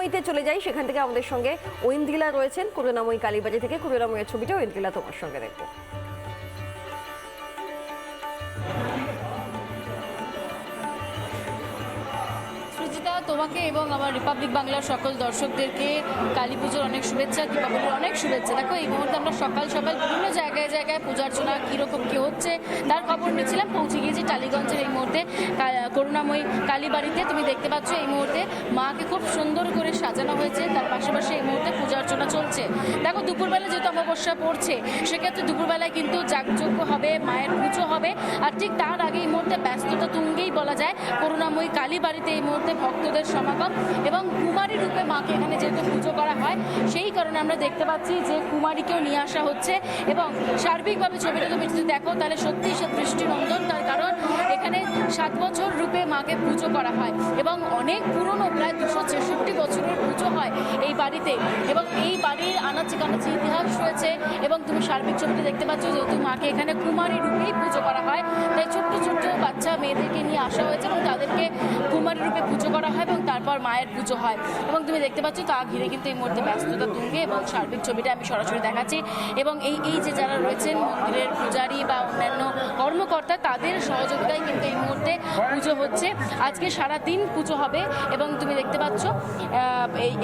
করুণাময়ীতে চলে যাই। সেখান থেকে আমাদের সঙ্গে ঐন্দ্রিলা রয়েছেন। করুণাময়ী কালীবাজি থেকে করুণাময়ের ছবিটা ঐন্দ্রিলা তোমার সঙ্গে দেখব। সুজিতা তোমাকে এবং আমার রিপাবলিক বাংলার সকল দর্শকদেরকে কালী পুজোর অনেক শুভেচ্ছা দীপাবলির অনেক শুভেচ্ছা। দেখো, এই মুহূর্তে আমরা সকাল সকাল বিভিন্ন জায়গায় জায়গায় পূজা অর্চনা কীরকম, কী হচ্ছে, তার খবর নিচ্ছিলাম। পৌঁছে গিয়েছি টালিগঞ্জের এই মুহূর্তে করুণাময়ী কালীবাড়িতে তুমি দেখতে পাচ্ছ এই মুহূর্তে মাকে খুব সুন্দর করে সাজানো হয়েছে, তার পাশাপাশি এই মুহূর্তে পূজা অর্চনা চলছে। দেখো, দুপুরবেলা যেহেতু অমাবস্যা পড়ছে, সেক্ষেত্রে দুপুরবেলায় কিন্তু যাগযজ্ঞ হবে, মায়ের পুজো হবে। আর ঠিক তার আগে এই মুহূর্তে ব্যস্ততা তুঙ্গেই বলা যায়, করুণাময়ী কালী বাড়িতে এই মুহূর্তে ভক্তদের সমাগম এবং কুমারী রূপে মাকে এখানে যেহেতু পুজো করা হয়, সেই কারণে আমরা দেখতে পাচ্ছি যে কুমারীকেও নিয়ে আসা হচ্ছে এবং সার্বিকভাবে ছবিটা তুমি যদি দেখো, তাহলে সত্যিই সে দৃষ্টিনন্দন। তার কারণ এখানে সাত বছর রূপে মাকে পুজো করা হয় এবং অনেক পুরনো, প্রায় দুশো ছেষট্টি বছরের পুজো হয় এই বাড়িতে এবং এই বাড়ির আনাচে কানাচে ইতিহাস রয়েছে এবং তুমি সার্বিক ছবিটা দেখতে পাচ্ছ যেহেতু মাকে এখানে কুমারী রূপেই পুজো আসা হয়েছে এবং তাদেরকে কুমারী রূপে পুজো করা হয় এবং তারপর মায়ের পুজো হয়। এবং তুমি দেখতে পাচ্ছ তা ঘিরে কিন্তু এই মুহূর্তে ব্যস্ততা তুঙ্গে এবং সার্বিক ছবিটা আমি সরাসরি দেখাচ্ছি। এবং এই এই যে যারা রয়েছেন মন্দিরের পূজারী বা অন্যান্য কর্মকর্তা, তাদের সহযোগিতায় কিন্তু এই পুজো হচ্ছে। আজকে সারা দিন পুজো হবে এবং তুমি দেখতে পাচ্ছ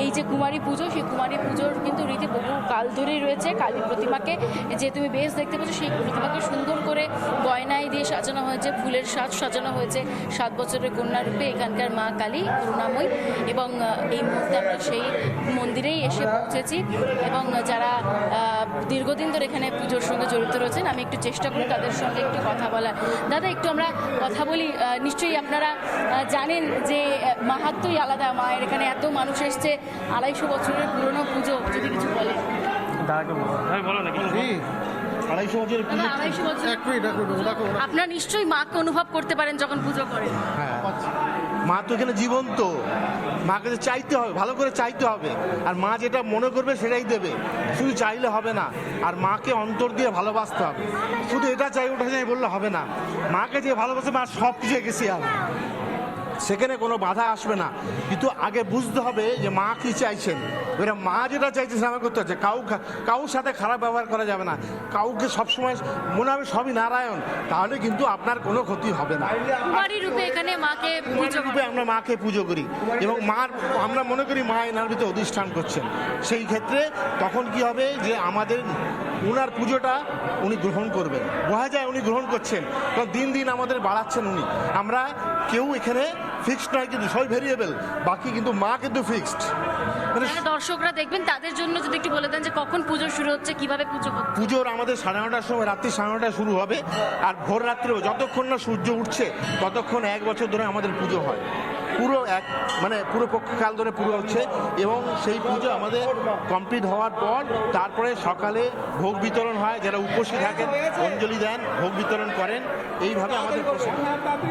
এই যে কুমারী পুজো সেই কুমারী পুজোর কিন্তু রীতি বহু কাল ধরেই রয়েছে। কালী প্রতিমাকে যে তুমি বেশ দেখতে পাচ্ছ সেই প্রতিমাকে সুন্দর করে গয়নায় দিয়ে সাজানো হয়েছে ফুলের সাজ সাজানো হয়েছে। সাত বছরের কন্যা রূপে এখানকার মা কালী করুণাময়ী এবং এই মুহূর্তে আমরা সেই মন্দিরেই এসে পৌঁছেছি এবং যারা দীর্ঘদিন ধরে এখানে পুজোর সঙ্গে জড়িত রয়েছেন আমি একটু চেষ্টা করি তাদের সঙ্গে একটু কথা বলার। দাদা একটু আমরা কথা বলি আহ, নিশ্চয়ই আপনারা জানেন যে মাহাত্মই মাহাত্ম্যই আলাদা। মায়ের এখানে এত মানুষ এসছে আড়াইশো বছরের পুরনো পুজো যদি কিছু বলে ভাই বলো না কি কি আড়াইশো আড়াইশো বছর। এক মিনিট এক মিনিট দেখো আপনারা নিশ্চয়ই মাকে অনুভব করতে পারেন যখন পুজো করেন হ্যাঁ মা তো এখানে জীবন্ত। মাকে তো চাইতে হবে ভালো করে চাইতে হবে। আর মা যেটা মনে করবে সেটাই দেবে। শুধু চাইলে হবে না আর মাকে অন্তর দিয়ে ভালোবাসতে হবে। শুধু এটা চাই ওটা চাই বললে হবে না। মাকে যে ভালোবাসে মা সব কিছু গেছি হবে সেখানে কোনো বাধা আসবে না। কিন্তু আগে বুঝতে হবে যে মা কি চাইছেন। এবার মা যেটা চাইছে সেটা করতে হচ্ছে কাউ কাউর সাথে খারাপ ব্যবহার করা যাবে না। কাউকে সবসময় মনে হবে সবই নারায়ণ। তাহলে কিন্তু আপনার কোনো ক্ষতি হবে না। রূপে এখানে মাকে পুজো রূপে আমরা মাকে পুজো করি। এবং মার আমরা মনে করি মা এনার ভিতরে অধিষ্ঠান করছেন। সেই ক্ষেত্রে তখন কি হবে যে আমাদের ওনার পুজোটা উনি গ্রহণ করবেন। বোঝা যায় উনি গ্রহণ করছেন, কারণ দিন দিন আমাদের বাড়াচ্ছেন উনি। আমরা কেউ এখানে ফিক্সড নয় কিন্তু সবাই ভেরিয়েবল বাকি কিন্তু মা কিন্তু ফিক্সড মানে যারা দর্শকরা দেখবেন তাদের জন্য যদি একটু বলে দেন যে কখন পুজো শুরু হচ্ছে কীভাবে পুজো হচ্ছে? পুজোর আমাদের সাড়ে নটার সময় রাত্রি সাড়ে নটায় শুরু হবে আর ভোর রাত্রেও যতক্ষণ না সূর্য উঠছে ততক্ষণ এক বছর ধরে আমাদের পুজো হয়। পুরো এক মানে পুরো পক্ষকাল ধরে পুরো হচ্ছে এবং সেই পুজো আমাদের কমপ্লিট হওয়ার পর তারপরে সকালে ভোগ বিতরণ হয় যারা উপসী থাকেন অঞ্জলি দেন ভোগ বিতরণ করেন এইভাবে আমাদের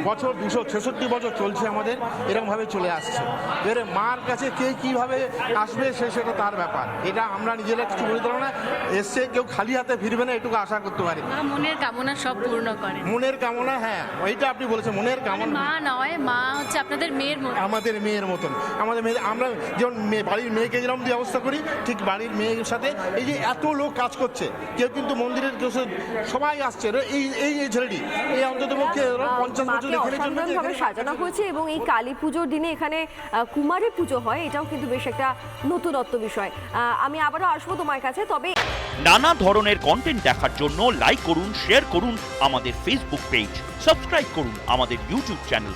বছর দুশো ছেষট্টি বছর চলছে আমাদের এরকমভাবে চলে আসছে। এবারে মার কাছে কে কীভাবে আসবে সে সেটা তার ব্যাপার। এটা আমরা নিজেরা কিছু বলতে পারব না এসে কেউ খালি হাতে ফিরবে না এটুকু আশা করতে পারি। মনের কামনা সব পূর্ণ করে। মনের কামনা হ্যাঁ ওইটা আপনি বলেছেন মনের কামনা। মা নয় মা হচ্ছে আপনাদের মেয়ের মতো আমাদের মেয়ের মতন। আমাদের মেয়ে আমরা যেমন বাড়ির মেয়েকে যেরকম দিয়ে অবস্থা করি ঠিক বাড়ির মেয়ের সাথে এই যে এত লোক কাজ করছে কেউ কিন্তু মন্দিরের কেউ সবাই আসছে। এই এই এই ছেলেটি এই অন্তত পক্ষে পঞ্চাশ বছর এখানে সাজানো হয়েছে এবং এই কালী পুজোর দিনে এখানে আহ, কুমারী পুজো হয় এটাও কিন্তু বেশ একটা নতুনত্ব বিষয়। আহ, আমি আবারও আসব তোমার কাছে তবে নানা ধরনের কন্টেন্ট দেখার জন্য লাইক করুন শেয়ার করুন আমাদের ফেসবুক পেজ সাবস্ক্রাইব করুন আমাদের ইউটিউব চ্যানেল